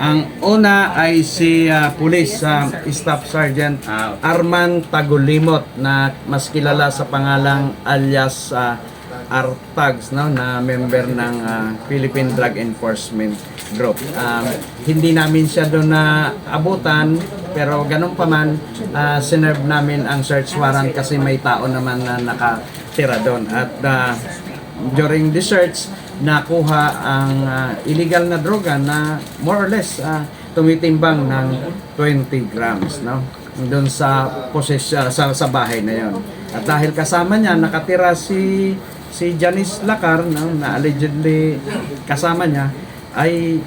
Ang una ay si ah, Police ah, Staff Sergeant Ah, Arman Tagulimot na mas kilala sa pangalang alias ah, Artags no na member ng ah, Philippine Drug Enforcement Group. Um, hindi namin siya doon na abutan pero ganun pa man ah, sinerve namin ang search warrant kasi may tao naman na nakatira doon at ah, during the search nakuha ang ah, illegal na droga na more or less ah, tumitimbang ng 20 grams no? Doon sa possess ah, sa, sa bahay na yon at dahil kasama niya nakatira si si Janice Lacar no, na allegedly kasama niya ay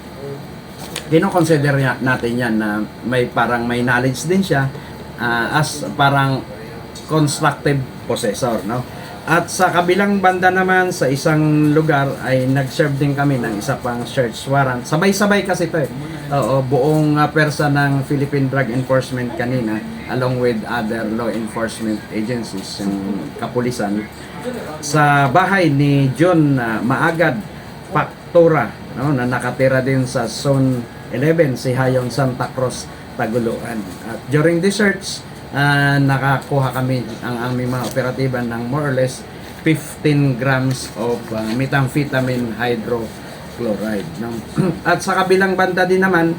kinoconsider natin yan na may parang may knowledge din siya ah, as parang constructive possessor no at sa kabilang banda naman sa isang lugar ay nag-serve din kami ng isa pang search warrant. Sabay-sabay kasi ito eh. Oo buong uh, persa ng Philippine Drug Enforcement kanina along with other law enforcement agencies yung kapulisan. Sa bahay ni John ah, Maagad Factura no, na nakatira din sa Zone 11 si Hayon Santa Cruz Taguluan. At during the search, ah, nakakuha kami ang aming mga operatiba ng more or less 15 grams of ah, methamphetamine hydrochloride. No? At sa kabilang banda din naman,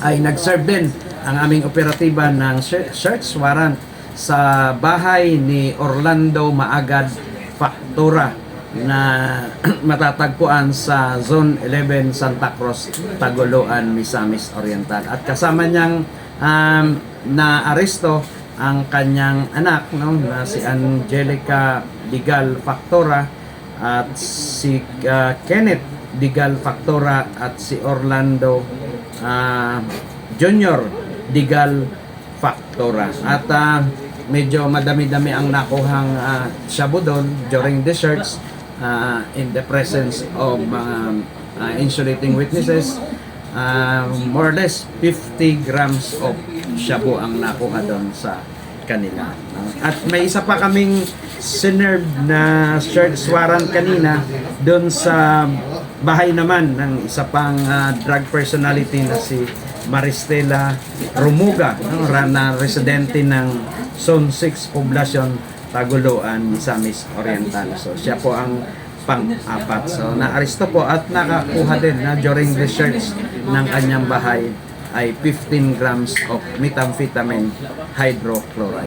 ay nag-serve din ang aming operatiba ng search warrant sa bahay ni Orlando Maagad Factura na matatagpuan sa Zone 11 Santa Cruz, Taguluan, Misamis Oriental. At kasama niyang um, na aresto ang kanyang anak no na si Angelica Digal Factora at si uh, Kenneth Digal Factora at si Orlando ah, Junior Digal Factora. At ah, medyo madami-dami ang nakuhang uh, shabu doon during the search ah, in the presence of um, ah, insulating witnesses. Ah, more or less 50 grams of shabu ang nakuha doon sa kanila. no? At may isa pa kaming sinerve na search warrant kanina doon sa bahay naman ng isa pang ah, drug personality na si Maristela Rumuga, no, na residente ng Zone 6 Poblacion, Taguluan, Misamis Oriental. So siya po ang pang-apat. So naaresto po at nakakuha din na during the search ng kanyang bahay ay 15 grams of methamphetamine hydrochloride.